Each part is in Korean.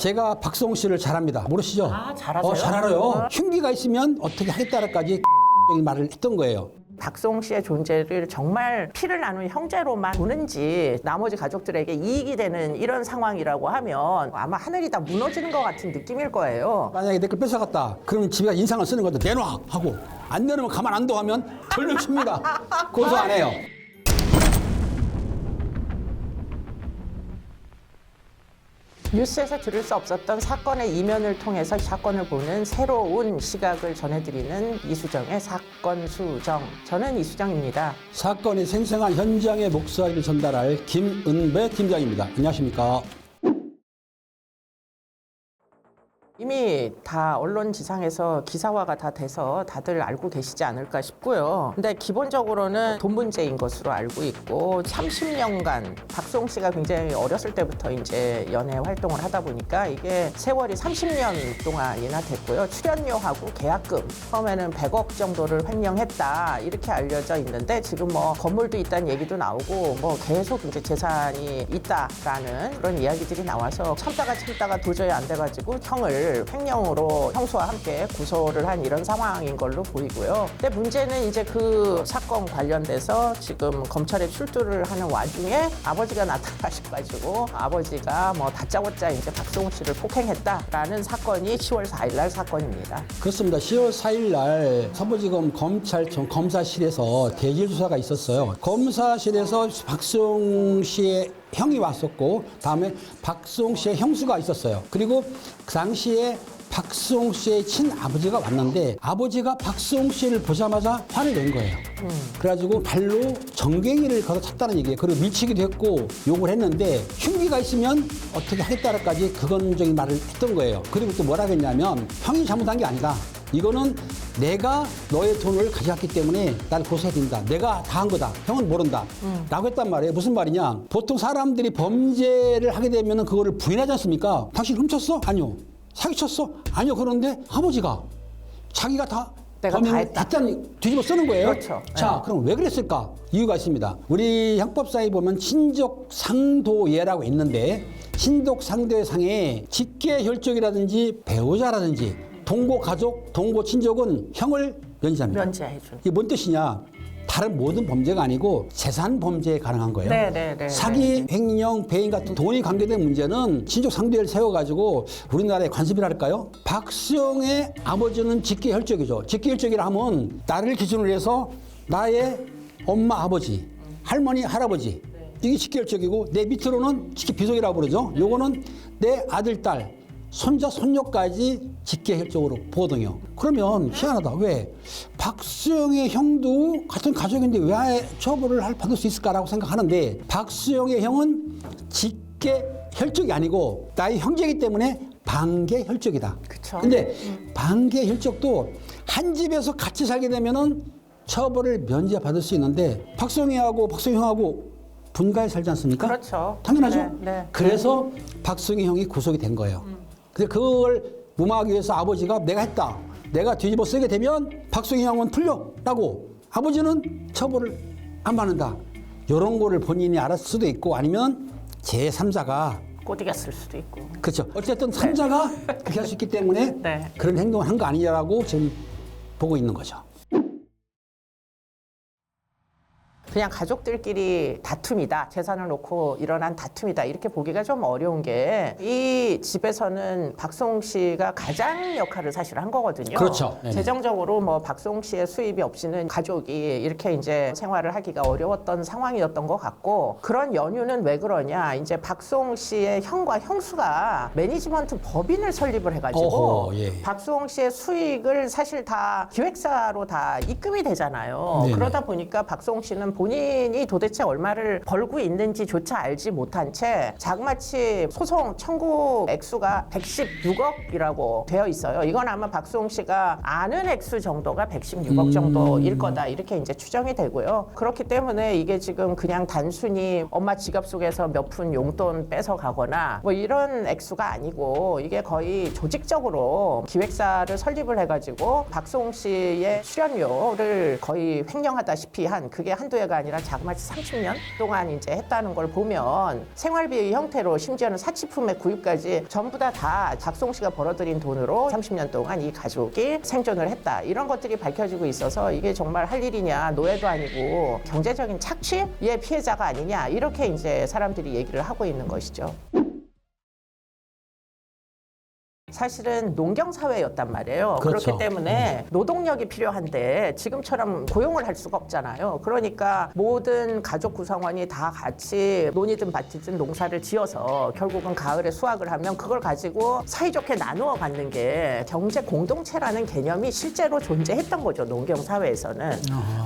제가 박성우 씨를 잘합니다. 모르시죠? 아, 잘하세요? 어, 잘 알아요. 흉기가 있으면 어떻게 하겠다라까지 말을 했던 거예요. 박송 씨의 존재를 정말 피를 나눈 형제로만 보는지 나머지 가족들에게 이익이 되는 이런 상황이라고 하면 아마 하늘이 다 무너지는 것 같은 느낌일 거예요. 만약에 내걸 뺏어갔다. 그러면 집에 인상을 쓰는 거죠. 내놔! 하고. 안 내놓으면 가만 안 둬 하면 돌려줍니다. 고소 안 해요. 뉴스에서 들을 수 없었던 사건의 이면을 통해서 사건을 보는 새로운 시각을 전해드리는 이수정의 사건 수정. 저는 이수정입니다. 사건의 생생한 현장의 목소리를 전달할 김은배 팀장입니다. 안녕하십니까? 이미 다 언론 지상에서 기사화가 다 돼서 다들 알고 계시지 않을까 싶고요. 근데 기본적으로는 돈 문제인 것으로 알고 있고 30년간 박송 씨가 굉장히 어렸을 때부터 이제 연애 활동을 하다 보니까 이게 세월이 30년 동안이나 됐고요. 출연료하고 계약금 처음에는 100억 정도를 횡령했다 이렇게 알려져 있는데 지금 뭐 건물도 있다는 얘기도 나오고 뭐 계속 이제 재산이 있다라는 그런 이야기들이 나와서 참다가 참다가 도저히 안 돼가지고 형을 횡령으로 형수와 함께 구소를 한 이런 상황인 걸로 보이고요. 근데 문제는 이제 그 사건 관련돼서 지금 검찰에 출두를 하는 와중에 아버지가 나타나셔가지고 아버지가 뭐 다짜고짜 이제 박성우 씨를 폭행했다라는 사건이 10월 4일날 사건입니다. 그렇습니다. 10월 4일 날 서부지검 검찰청 검사실에서 대질 조사가 있었어요. 검사실에서 박수홍 씨의 형이 왔었고 다음에 박수홍 씨의 형수가 있었어요. 그리고 그 당시에 박수홍 씨의 친아버지가 왔는데 아버지가 박수홍 씨를 보자마자 화를 낸 거예요. 그래가지고 발로 정갱이를 걷어찼다는 얘기예요. 그리고 밀치기도 했고 욕을 했는데 흉기가 있으면 어떻게 하겠다라까지 그건적인 말을 했던 거예요. 그리고 또 뭐라 했냐면 형이 잘못한 게 아니다. 이거는 내가 너의 돈을 가져갔기 때문에 날 고소해야 된다. 내가 다 한 거다. 형은 모른다. 라고 했단 말이에요. 무슨 말이냐. 보통 사람들이 범죄를 하게 되면 그거를 부인하지 않습니까? 당신 훔쳤어? 아니요. 사기쳤어? 아니요. 그런데 아버지가 자기가 다 내가 다 했다. 했다는 뒤집어 쓰는 거예요. 그렇죠. 자, 그럼 왜 그랬을까? 이유가 있습니다. 우리 형법사에 보면 친족 상도예라고 있는데 친족 상도예상에 직계 혈족이라든지 배우자라든지 동고 가족, 동고 친족은 형을 면제합니다. 면제해준. 이게 뭔 뜻이냐? 다른 모든 범죄가 아니고 재산 범죄에 가능한 거예요. 네, 네, 네, 사기, 횡령, 배임 같은 돈이 관계된 문제는 친족 상대를 세워가지고 우리나라의 관습이랄까요? 박수영의 아버지는 직계 혈족이죠. 직계 혈족이라 하면 나를 기준으로 해서 나의 엄마, 아버지, 할머니, 할아버지 이게 직계 혈족이고 내 밑으로는 직계 비속이라고 부르죠. 요거는 내 아들, 딸, 손자, 손녀까지 직계 혈족으로 보거든요. 그러면 희한하다. 왜? 박수영의 형도 같은 가족인데 왜 처벌을 할 받을 수 있을까라고 생각하는데 박수영의 형은 직계 혈족이 아니고 나의 형제이기 때문에 반계 혈족이다. 그쵸. 근데 반계 혈족도 한 집에서 같이 살게 되면은 처벌을 면제받을 수 있는데 박수영이하고 박수영 형하고 분가에 살지 않습니까? 그렇죠. 당연하죠. 네, 네. 그래서 박승희 형이 구속이 된 거예요. 근데 그걸 무마하기 위해서 아버지가 내가 했다. 내가 뒤집어 쓰게 되면 박승희 형은 풀려라고 아버지는 처벌을 안 받는다. 이런 거를 본인이 알았을 수도 있고 아니면 제3자가 꼬디갔을 수도 있고. 그렇죠. 어쨌든 3자가 그렇게 할 수 있기 때문에 네. 그런 행동을 한 거 아니냐라고 지금 보고 있는 거죠. 그냥 가족들끼리 다툼이다. 재산을 놓고 일어난 다툼이다. 이렇게 보기가 좀 어려운 게 이 집에서는 박송 씨가 가장 역할을 사실 한 거거든요. 그렇죠. 네네. 재정적으로 뭐 박송 씨의 수입이 없이는 가족이 이렇게 이제 생활을 하기가 어려웠던 상황이었던 것 같고 그런 연유는 왜 그러냐. 이제 박송 씨의 형과 형수가 매니지먼트 법인을 설립을 해가지고 어허, 예. 박수홍 씨의 수익을 사실 다 기획사로 다 입금이 되잖아요. 네네. 그러다 보니까 박수홍 씨는 본 인이 도대체 얼마를 벌고 있는지조차 알지 못한 채 자그마치 소송 청구 액수가 116억이라고 되어 있어요. 이건 아마 박수홍 씨가 아는 액수 정도가 116억 음. 정도일 거다 이렇게 이제 추정이 되고요. 그렇기 때문에 이게 지금 그냥 단순히 엄마 지갑 속에서 몇 푼 용돈 뺏어 가거나 뭐 이런 액수가 아니고 이게 거의 조직적으로 기획사를 설립을 해가지고 박수홍 씨의 출연료를 거의 횡령하다시피 한 그게 한두 해가 20년대가 아니라 자그마치 30년 동안 이제 했다는 걸 보면 생활비 형태로 심지어는 사치품의 구입까지 전부 다다 박송 씨가 벌어들인 돈으로 30년 동안 이 가족이 생존을 했다. 이런 것들이 밝혀지고 있어서 이게 정말 할 일이냐 노예도 아니고 경제적인 착취의 피해자가 아니냐 이렇게 이제 사람들이 얘기를 하고 있는 것이죠. 사실은 농경 사회였단 말이에요. 그 그렇죠. 렇기 때문에 노동력이 필요한데 지금처럼 고용을 할 수가 없잖아요. 그러니까 모든 가족 구성원이 다 같이 논이든 밭이든 농사를 지어서 결국은 가을에 수확을 하면 그걸 가지고 사이좋게 나누어 갖는 게 경제 공동체라는 개념이 실제로 존재했던 거죠. 농경 사회에서는.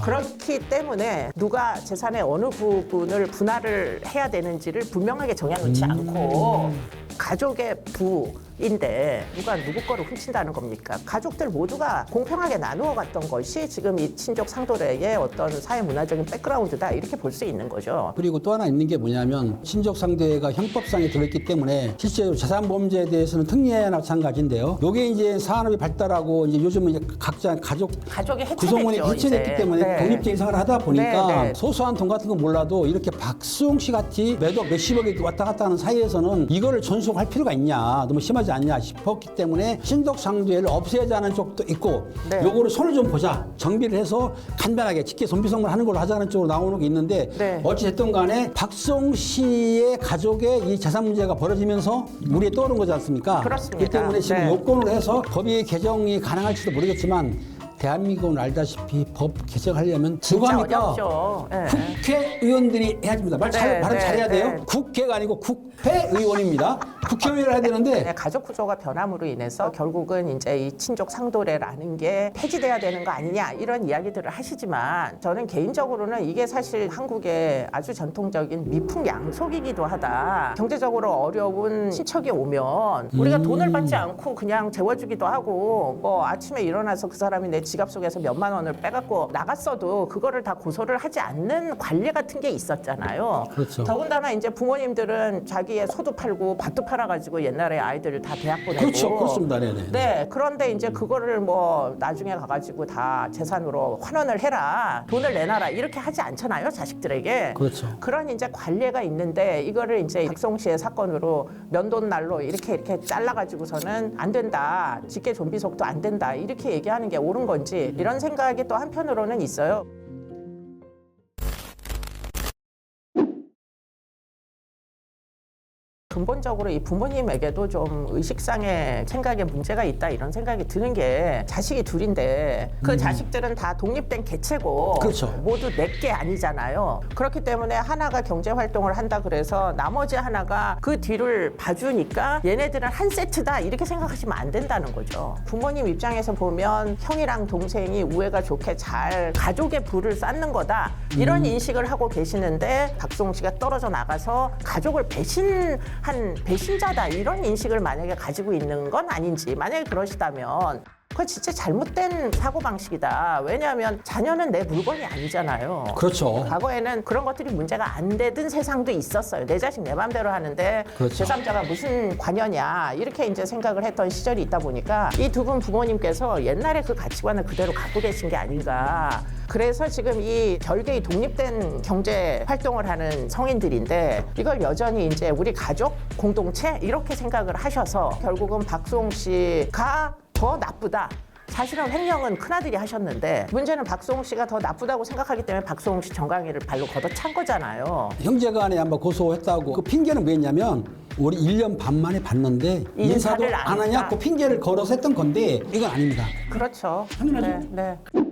그렇기 때문에 누가 재산의 어느 부분을 분할을 해야 되는지를 분명하게 정해놓지 않고 가족의 부인데 누가 누구 거를 훔친다는 겁니까? 가족들 모두가 공평하게 나누어 갔던 것이 지금 이 친족 상도례의 어떤 사회 문화적인 백그라운드다 이렇게 볼 수 있는 거죠. 그리고 또 하나 있는 게 뭐냐면 친족 상대가 형법상에 들어있기 때문에 실제로 재산 범죄에 대해서는 특례나 마찬가지인데요. 요게 이제 산업이 발달하고 이제 요즘은 이제 각자 가족 가족이 해체됐죠. 구성원이 해체됐기 이제. 때문에 네. 독립적인 생활을 하다 보니까 네, 네. 소소한 돈 같은 거 몰라도 이렇게 박수홍 씨 같이 매도 몇십억이 왔다 갔다 하는 사이에서는 이거를 전 속할 필요가 있냐 너무 심하지 않냐 싶었기 때문에 신독 상도회를 없애자는 쪽도 있고 네. 요거를 손을 좀 보자 정비를 해서 간단하게 직계 좀비성을 하는 걸로 하자는 쪽으로 나오는 게 있는데 네. 어찌됐든 간에 박수홍 씨의 가족의 이 재산 문제가 벌어지면서 물에 떠오른 거지 않습니까? 그렇습니다. 그렇기 때문에 지금 네. 요건을 해서 법이 개정이 가능할지도 모르겠지만 대한민국은 알다시피 법 개정하려면? 어렵죠. 예. 국회의원들이 해야 됩니다. 말 잘, 네, 말을 네, 잘해야 돼요. 네. 국회가 아니고 국 회의원입니다. 국회의원을 해야 되는데 네, 가족 구조가 변함으로 인해서 결국은 이제 이 친족 상도례라는 게 폐지돼야 되는 거 아니냐 이런 이야기들을 하시지만 저는 개인적으로는 이게 사실 한국의 아주 전통적인 미풍양속이기도 하다. 경제적으로 어려운 친척이 오면 우리가 음. 돈을 받지 않고 그냥 재워주기도 하고 뭐 아침에 일어나서 그 사람이 내 지갑 속에서 몇만 원을 빼갖고 나갔어도 그거를 다 고소를 하지 않는 관리 같은 게 있었잖아요. 그렇죠. 더군다나 이제 부모님들은 자기 의 소도 팔고 밭도 팔아가지고 옛날에 아이들을 다 대학 보내고 그렇죠. 그렇습니다. 네네. 네, 그런데 이제 그거를 뭐 나중에 가가지고 다 재산으로 환원을 해라, 돈을 내놔라 이렇게 하지 않잖아요, 자식들에게. 그렇죠. 그런 이제 관례가 있는데 이거를 이제 박송 씨의 사건으로 면돈 날로 이렇게 이렇게 잘라가지고서는 안 된다, 직계 좀비속도 안 된다 이렇게 얘기하는 게 옳은 건지 이런 생각이 또 한편으로는 있어요. 근본적으로 이 부모님에게도 좀 의식상의 생각에 문제가 있다 이런 생각이 드는 게 자식이 둘인데 그 자식들은 다 독립된 개체고 그렇죠. 모두 내게 아니잖아요. 그렇기 때문에 하나가 경제 활동을 한다 그래서 나머지 하나가 그 뒤를 봐주니까 얘네들은 한 세트다 이렇게 생각하시면 안 된다는 거죠. 부모님 입장에서 보면 형이랑 동생이 우애가 좋게 잘 가족의 부를 쌓는 거다 이런 인식을 하고 계시는데 박송 씨가 떨어져 나가서 가족을 배신한 배신자다 이런 인식을 만약에 가지고 있는 건 아닌지 만약에 그러시다면 그거 진짜 잘못된 사고 방식이다. 왜냐하면 자녀는 내 물건이 아니잖아요. 그렇죠. 과거에는 그런 것들이 문제가 안 되던 세상도 있었어요. 내 자식 내 맘대로 하는데 그렇죠. 제3자가 무슨 관여냐 이렇게 이제 생각을 했던 시절이 있다 보니까 이 두 분 부모님께서 옛날에 그 가치관을 그대로 갖고 계신 게 아닌가. 그래서 지금 이 별개의 독립된 경제 활동을 하는 성인들인데 이걸 여전히 이제 우리 가족 공동체 이렇게 생각을 하셔서 결국은 박수홍 씨가 더 나쁘다. 사실은 횡령은 큰아들이 하셨는데 문제는 박수홍 씨가 더 나쁘다고 생각하기 때문에 박수홍 씨 정강이를 발로 걷어찬 거잖아요. 형제간에 한번 고소했다고 그 핑계는 뭐였냐면 우리 1년 반 만에 봤는데 인사도 안 안 하냐 했다. 그 핑계를 걸어서 했던 건데 이건 아닙니다. 그렇죠. 당연하죠. 네, 네.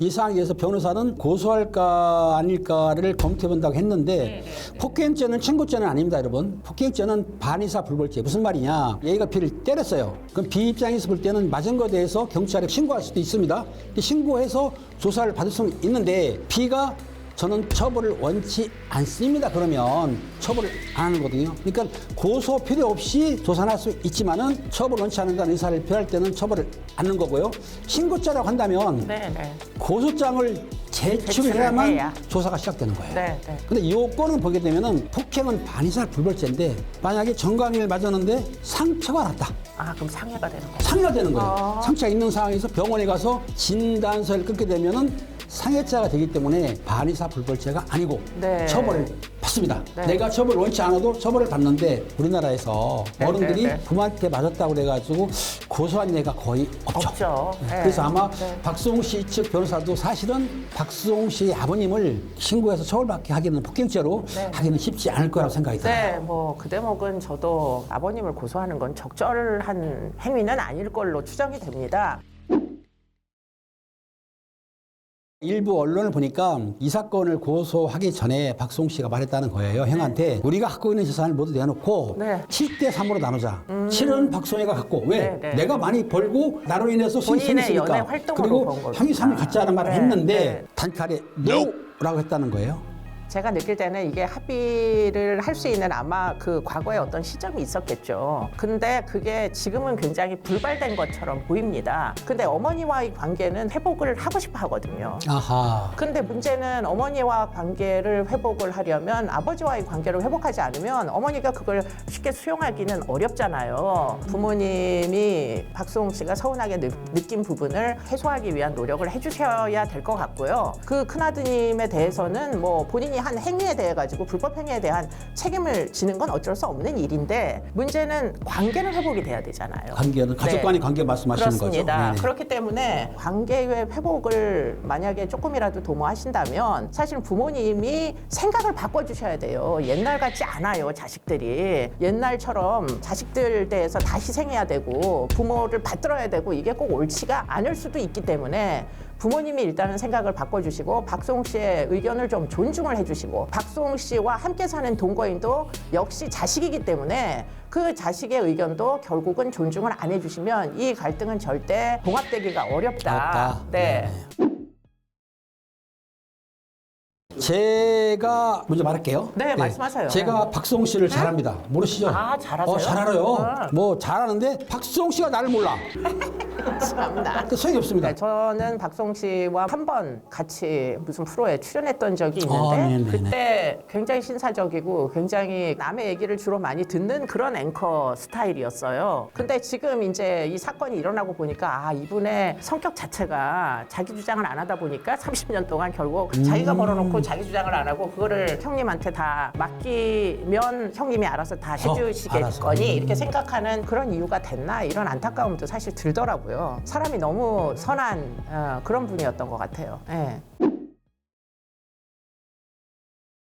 이 상황에서 변호사는 고소할까 아닐까를 검토해 본다고 했는데 폭행죄는 친구죄는 아닙니다, 여러분. 폭행죄는 반의사 불벌죄. 무슨 말이냐? A가 B를 때렸어요. 그럼 B 입장에서 볼 때는 맞은 거에 대해서 경찰에 신고할 수도 있습니다. 신고해서 조사를 받을 수는 있는데 B가 저는 처벌을 원치 않습니다. 그러면 처벌을 안 하는 거거든요. 그러니까 고소 필요 없이 조사할 수 있지만은 처벌 원치 않는다는 의사를 표할 때는 처벌을 안 하는 거고요. 신고죄라고 한다면 네, 네. 고소장을 제출을 제출을 해야만 해야. 조사가 시작되는 거예요. 네, 네. 근데 이 요건을 보게 되면은 폭행은 반의사 불벌죄인데 만약에 정강이를 맞았는데 상처가 났다. 아, 그럼 상해가 되는 거예요. 상해가 되는 거예요. 아. 상처가 있는 상황에서 병원에 가서 진단서를 끊게 되면은 상해자가 되기 때문에 반의사 불벌죄가 아니고 네. 처벌을 받습니다. 네. 내가 처벌을 원치 않아도 처벌을 받는데 우리나라에서 네, 어른들이 네, 네. 부모한테 맞았다고 그래가지고 고소한 예가 거의 없죠. 없죠. 네. 그래서 아마 네. 박수홍 씨 측 변호사도 사실은 박수홍 씨의 아버님을 신고해서 처벌받게 하기는 폭행죄로 네. 하기는 쉽지 않을 거라고 생각이 들어요. 네, 뭐 그 대목은 저도 아버님을 고소하는 건 적절한 행위는 아닐 걸로 추정이 됩니다. 일부 언론을 보니까 이 사건을 고소하기 전에 박수홍 씨가 말했다는 거예요. 형한테 우리가 갖고 있는 재산을 모두 내놓고 네. 7대 3으로 나누자. 7은 박수홍이가 갖고 왜? 네, 네. 내가 많이 벌고 나로 인해서 수익이 본인의 생겼으니까. 연애 활동으로 그리고 번. 형이 3을 갖자는 말을 네, 했는데 네. 단칼에 노라고 했다는 거예요. 제가 느낄 때는 이게 합의를 할 수 있는 아마 그 과거에 어떤 시점이 있었겠죠. 근데 그게 지금은 굉장히 불발된 것처럼 보입니다. 근데 어머니와의 관계는 회복을 하고 싶어 하거든요. 아하. 근데 문제는 어머니와 관계를 회복을 하려면 아버지와의 관계를 회복하지 않으면 어머니가 그걸 쉽게 수용하기는 어렵잖아요. 부모님이 박수홍 씨가 서운하게 느, 느낀 부분을 해소하기 위한 노력을 해주셔야 될 것 같고요. 그 큰아드님에 대해서는 뭐 본인이 한 행위에 대해 가지고 불법 행위에 대한 책임을 지는 건 어쩔 수 없는 일인데 문제는 관계는 회복이 돼야 되잖아요. 관계는 가족 네. 간의 관계 말씀하시는 그렇습니다. 거죠. 네네. 그렇기 때문에 관계의 회복을 만약에 조금이라도 도모하신다면 사실 부모님이 생각을 바꿔주셔야 돼요. 옛날 같지 않아요, 자식들이. 옛날처럼 자식들 대해서 다 희생해야 되고 부모를 받들어야 되고 이게 꼭 옳지가 않을 수도 있기 때문에 부모님이 일단은 생각을 바꿔주시고 박수홍 씨의 의견을 좀 존중을 해주시고 박수홍 씨와 함께 사는 동거인도 역시 자식이기 때문에 그 자식의 의견도 결국은 존중을 안 해주시면 이 갈등은 절대 봉합되기가 어렵다. 어렵다. 네. 제가 먼저 말할게요. 네, 말씀하세요. 제가 박수홍 씨를 잘합니다. 모르시죠? 아, 잘하세요? 어, 잘 알아요. 아. 뭐 잘하는데 박수홍 씨가 나를 몰라. 참나. 그 소용이 없습니다. 네, 저는 박송 씨와 한 번 같이 무슨 프로에 출연했던 적이 있는데 아, 네네네. 그때 굉장히 신사적이고 굉장히 남의 얘기를 주로 많이 듣는 그런 앵커 스타일이었어요. 근데 지금 이제 이 사건이 일어나고 보니까 아 이분의 성격 자체가 자기 주장을 안 하다 보니까 30년 동안 결국 자기가 벌어놓고 자기 주장을 안 하고 그거를 형님한테 다 맡기면 형님이 알아서 다 어, 해주시겠거니 알아서. 이렇게 생각하는 그런 이유가 됐나 이런 안타까움도 사실 들더라고요. 사람이 너무 선한 어, 그런 분이었던 것 같아요. 예.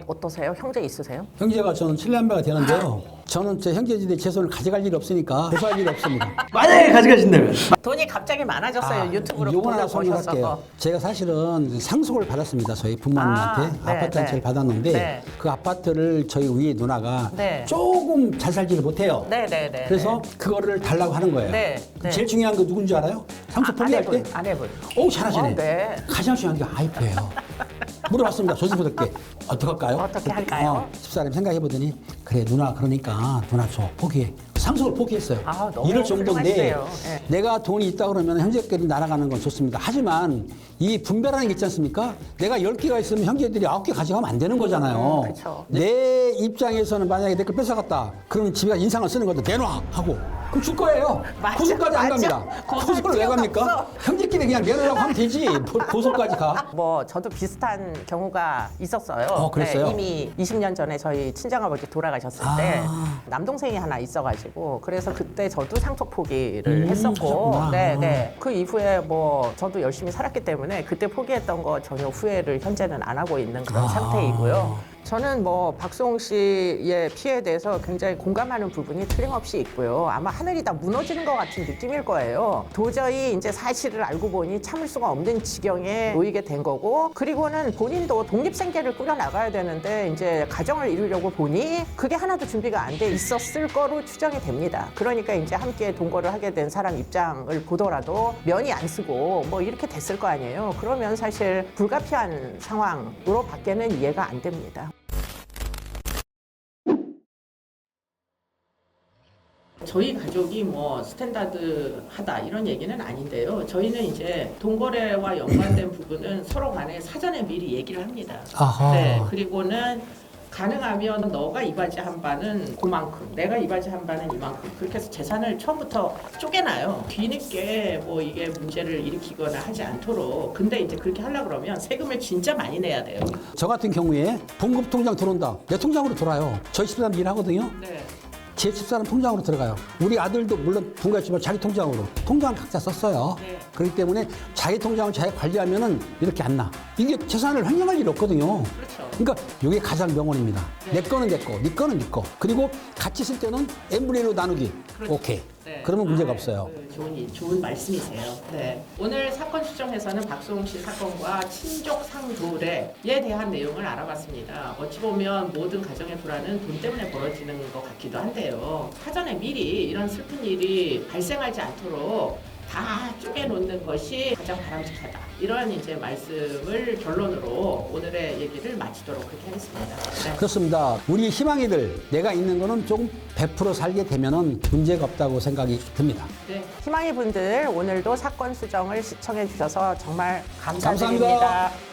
어떠세요? 형제 있으세요? 형제가 저는 7년배가 되는데요. 저는 제 형제들의 재산을 가져갈 일이 없으니까 고소할 일이 없습니다. 만약에 가져가신다면 돈이 갑자기 많아졌어요. 유튜브로 요건 하나 버셔서. 설명할게요. 제가 사실은 상속을 받았습니다. 저희 부모님한테 아, 네, 아파트 한 네. 채를 받았는데 네. 그 아파트를 저희 위에 누나가 네. 조금 잘 살지를 못해요. 네네네. 그래서 그거를 달라고 하는 거예요. 네, 네. 제일 중요한 거 누군지 알아요? 상속 포기할 때? 아내분, 아내분. 오 잘하시네. 어, 네. 가장 중요한 게 아이프예요. 물어봤습니다. 조선소득께 어떡할까요? 어떻게 할까요? 어, 집사람이 생각해보더니 그래 누나 그러니까 누나 줘 포기해. 상속을 포기했어요. 아, 너무 이럴 정도인데 훌륭하시네요. 예. 내가 돈이 있다 그러면 형제끼리 날아가는 건 좋습니다. 하지만 이 분배라는 게 있지 않습니까? 내가 10개가 있으면 형제들이 9개 가져가면 안 되는 거잖아요. 음, 그쵸. 내 입장에서는 만약에 내 걸 뺏어갔다. 그러면 집에가 인상을 쓰는 거죠. 내놔! 하고. 그럼 줄 거예요. 맞아, 고소까지 안 맞아. 갑니다. 고소할 고소를 왜 필요가 갑니까? 없어. 형제끼리 그냥 내놓으라고 하면 되지. 뭐 고소까지 가. 뭐 저도 비슷한 경우가 있었어요. 어, 그랬어요? 네, 이미 20년 전에 저희 친정아버지 돌아가셨을 때 아. 남동생이 하나 있어가지고 그래서 그때 저도 상속 포기를 음, 했었고, 하셨구나. 네, 네. 그 이후에 뭐 저도 열심히 살았기 때문에 그때 포기했던 거 전혀 후회를 현재는 안 하고 있는 그런 아. 상태이고요. 저는 뭐 박수홍 씨의 피해에 대해서 굉장히 공감하는 부분이 틀림없이 있고요. 아마 하늘이 다 무너지는 것 같은 느낌일 거예요. 도저히 이제 사실을 알고 보니 참을 수가 없는 지경에 놓이게 된 거고, 그리고는 본인도 독립생계를 꾸려 나가야 되는데 이제 가정을 이루려고 보니 그게 하나도 준비가 안 돼 있었을 거로 추정이 됩니다. 그러니까 이제 함께 동거를 하게 된 사람 입장을 보더라도 면이 안 쓰고 뭐 이렇게 됐을 거 아니에요. 그러면 사실 불가피한 상황으로 밖에는 이해가 안 됩니다. 저희 가족이 뭐 스탠다드 하다 이런 얘기는 아닌데요. 저희는 이제 돈거래와 연관된 부분은 서로 간에 사전에 미리 얘기를 합니다. 아하. 네, 그리고는 가능하면 너가 이 바지 한 바는 그만큼, 내가 이 바지 한 바는 이만큼. 그렇게 해서 재산을 처음부터 쪼개놔요. 뒤늦게 뭐 이게 문제를 일으키거나 하지 않도록. 근데 이제 그렇게 하려 그러면 세금을 진짜 많이 내야 돼요. 저 같은 경우에 봉급 통장 들어온다. 내 통장으로 들어와요. 저희 집사람 일하거든요. 네. 제 집사람 통장으로 들어가요. 우리 아들도 물론 분가했지만 자기 통장으로. 통장 각자 썼어요. 네. 그렇기 때문에 자기 통장을 자기 관리하면은 이렇게 안 나. 이게 재산을 횡령할 일이 없거든요. 그렇죠. 그러니까 이게 가장 명언입니다. 네. 내 거는 내 거, 네 거는 네 거. 그리고 같이 쓸 때는 1로 나누기. 그렇죠. 오케이. 네. 그러면 문제가 아, 없어요. 그 좋은 일, 좋은 말씀이세요. 네. 오늘 사건 수정에서는 박수홍 씨 사건과 친족 상도례에 대한 내용을 알아봤습니다. 어찌 보면 모든 가정의 불안은 돈 때문에 벌어지는 것 같기도 한데요. 사전에 미리 이런 슬픈 일이 발생하지 않도록 다 쪼개놓는 것이 가장 바람직하다. 이런 이제 말씀을 결론으로 오늘의 얘기를 마치도록 그렇게 하겠습니다. 네. 그렇습니다. 우리 희망이들 내가 있는 거는 조금 100% 살게 되면은 문제가 없다고 생각이 듭니다. 네. 희망이 분들 오늘도 사건 수정을 시청해 주셔서 정말 감사드립니다. 감사합니다.